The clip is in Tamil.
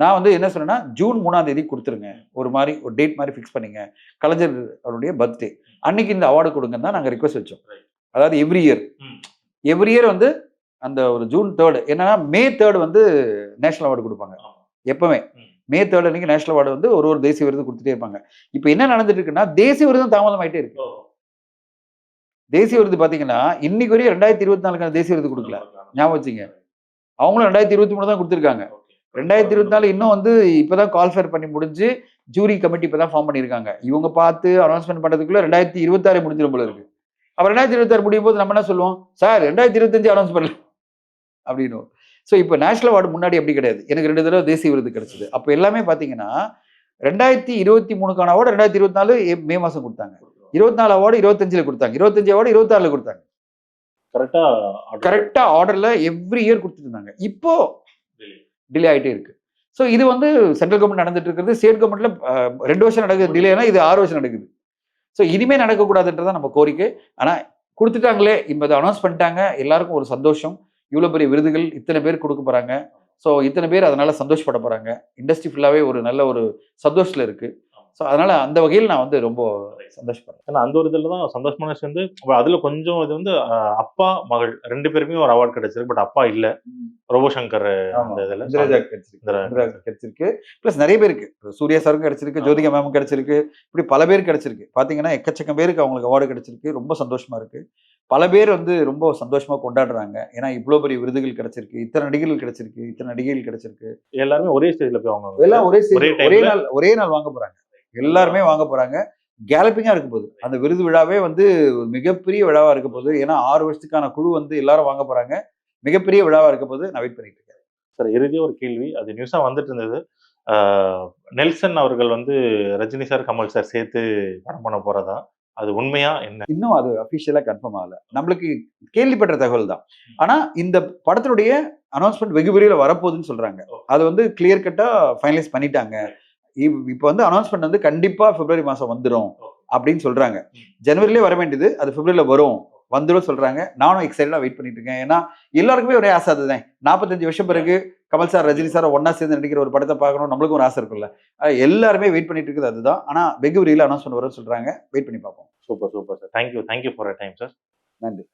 நான் வந்து என்ன சொன்னேன்னா ஜூன் மூணாம் தேதி கொடுத்துருங்க. ஒரு மாதிரி ஒரு டேட் மாதிரி ஃபிக்ஸ் பண்ணிங்க. கலைஞர் அவருடைய பர்த்டே அன்னைக்கு இந்த அவார்டு கொடுங்கன்னு தான் நாங்கள் ரிக்வஸ்ட் வச்சோம். அதாவது எவ்ரி இயர். எவ்ரி இயர் வந்து அந்த ஒரு ஜூன் தேர்டு என்னன்னா மே தேர்டு வந்து நேஷனல் அவார்டு கொடுப்பாங்க. எப்பவுமே. ம். தேர்ட் அன்னைக்கு நேஷனல் அவார்டு வந்து ஒரு ஒரு தேசிய விருது கொடுத்துட்டே இருப்பாங்க. இப்போ என்ன நடந்துட்டு இருக்குன்னா தேசிய விருதும் தாமதமாயிட்டே இருக்கு. தேசிய விருது பாத்தீங்கன்னா இன்னைக்கு வரையும் ரெண்டாயிரத்தி இருபத்தி நாலுக்கான தேசிய விருது கொடுக்கல. ஞாபகம் வச்சுங்க. அவங்களும் ரெண்டாயிரத்தி இருபத்தி மூணு தான் கொடுத்துருக்காங்க. ரெண்டாயிரத்தி இருபத்தி நாலு இன்னும் வந்து இப்பதான் கால்ஃபேர் பண்ணி முடிஞ்சு ஜூரி கமிட்டி இப்பதான் ஃபார்ம் பண்ணியிருக்காங்க. இவங்க பார்த்து அனௌன்ஸ்மெண்ட் பண்றதுக்குள்ள ரெண்டாயிரத்தி இருபத்தாறு முடிஞ்சிடும் போல இருக்கு. அப்ப ரெண்டாயிரத்தி இருபத்தாறு முடியும் போது நம்ம என்ன சொல்லுவோம்? சார் ரெண்டாயிரத்தி இருபத்தஞ்சு அனௌன்ஸ் பண்ணல. அப்படின்னு ஸோ இப்போ நேஷனல் அவார்டு முன்னாடி அப்படி கிடையாது. எனக்கு ரெண்டு தடவை தேசிய விருது கிடைச்சது. அப்போ எல்லாமே பார்த்தீங்கன்னா ரெண்டாயிரத்தி இருபத்தி மூணுக்கான அவார்டு ரெண்டாயிரத்தி இருபத்தி நாலு மே மாதம் கொடுத்தாங்க. இருபத்தி நாலு அவார்டு இருபத்தஞ்சில் கொடுத்தாங்க. இருபத்தஞ்சு அவார்டு இருபத்தாறுல கொடுத்தாங்க. கரெக்டா கரெக்டா ஆர்டர்ல எவ்ரி இயர் கொடுத்துட்டு இருந்தாங்க. இப்போ டிலே ஆயிட்டே இருக்கு. ஸோ இது வந்து சென்ட்ரல் கவர்மெண்ட் நடந்துட்டு இருக்கிறது ஸ்டேட் கவர்மெண்ட்ல ரெண்டு வருஷம் நடக்குது டிலேனா இது ஆறு வருஷம் நடக்குது. ஸோ இனிமே நடக்கக்கூடாதுன்றதான் நம்ம கோரிக்கை. ஆனா கொடுத்துட்டாங்களே இப்போ அனௌன்ஸ் பண்ணிட்டாங்க எல்லாருக்கும் ஒரு சந்தோஷம். இவ்வளோ பெரிய விருதுகள் இத்தனை பேர் கொடுக்க போறாங்க. ஸோ இத்தனை பேர் அதனால சந்தோஷப்பட போறாங்க. இண்டஸ்ட்ரி ஃபுல்லாவே ஒரு நல்ல ஒரு சந்தோஷத்துல இருக்கு. ஸோ அதனால அந்த வகையில் நான் வந்து ரொம்ப சந்தோஷப்படுறேன். ஏன்னா அந்த ஒரு இதுல தான் சந்தோஷமான விஷயம் வந்து அதுல கொஞ்சம் இது வந்து அப்பா மகள் ரெண்டு பேருக்குமே ஒரு அவார்ட் கிடைச்சிருக்கு. பட் அப்பா இல்ல. ரோபோ சங்கர் அந்த இதுல. இந்திரஜா கிடைச்சிருக்கு. ப்ளஸ் நிறைய பேருக்கு சூர்யா சாருக்கும் கிடைச்சிருக்கு ஜோதிகா மேமும் கிடைச்சிருக்கு. இப்படி பல பேர் கிடைச்சிருக்கு. பாத்தீங்கன்னா எக்கச்சக்கம் பேருக்கு அவங்களுக்கு அவார்டு கிடைச்சிருக்கு. ரொம்ப சந்தோஷமா இருக்கு. பல பேர் வந்து ரொம்ப சந்தோஷமா கொண்டாடுறாங்க. ஏன்னா இவ்வளோ பெரிய விருதுகள் கிடைச்சிருக்கு. இத்தனை நடிகர்கள் கிடைச்சிருக்கு. இத்தனை நடிகைகள் கிடைச்சிருக்கு. எல்லாருமே ஒரே ஸ்டேஜ்ல போய் அவங்க எல்லாம் ஒரே ஒரே? நாள் ஒரே நாள் வாங்க போறாங்க. எல்லாருமே வாங்க போறாங்க. கேலப்பிங்கா இருக்க போகுது அந்த விருது விழாவே வந்து மிகப்பெரிய விழாவா இருக்க போகுது ஏன்னா ஆறு வருஷத்துக்கான குழு வந்து எல்லாரும் வாங்க போறாங்க. மிகப்பெரிய விழாவா இருக்க போது நான் வெயிட் பண்ணிட்டு இருக்கேன். சார் இறுதியா ஒரு கேள்வி. அது நியூஸா வந்துட்டு இருந்தது. நெல்சன் அவர்கள் வந்து ரஜினி சார் கமல் சார் சேர்த்து படம் பண்ண போறதா? அது உண்மையா என்ன? இன்னும் அது அஃபிஷியலா கன்ஃபார்ம் ஆகல. நம்மளுக்கு கேள்விப்பட்ட தகவல் தான். ஆனா இந்த படத்தினுடைய அனௌன்ஸ்மெண்ட் வெகு விரைவில் வரப்போகுதுன்னு சொல்றாங்க. அது வந்து கிளியர் கட்டா ஃபைனலைஸ் பண்ணிட்டாங்க. இப்- இப்போ வந்து அனௌன்ஸ்மெண்ட் வந்து கண்டிப்பா பிப்ரவரி மாசம் வந்துடும் அப்படின்னு சொல்றாங்க. ஜனவரிலே வர வேண்டியது அது பிப்ரவரியில வரும். வந்துடும் சொல்றாங்க. நானும் எக்ஸைட்டடா வெயிட் பண்ணிட்டு இருக்கேன். ஏன்னா எல்லாருக்குமே ஒரே ஆசை அதுதான். நாற்பத்தஞ்சு வருஷம் பிறகு கமல் சார் ரஜினி சார் ஒண்ணா சேர்ந்து நடிக்கிற ஒரு படத்தை பார்க்கணும் நம்மளுக்கும் ஒரு ஆசை இருக்கும்ல. ஆனா எல்லாருமே வெயிட் பண்ணிட்டு இருக்குது அதுதான். ஆனா வெகு விரைவில் அனௌன்ஸ்மெண்ட் வரும்னு சொல்றாங்க. வெயிட் பண்ணி பார்ப்போம். Super super sir thank you thank you for time sir நன்றி.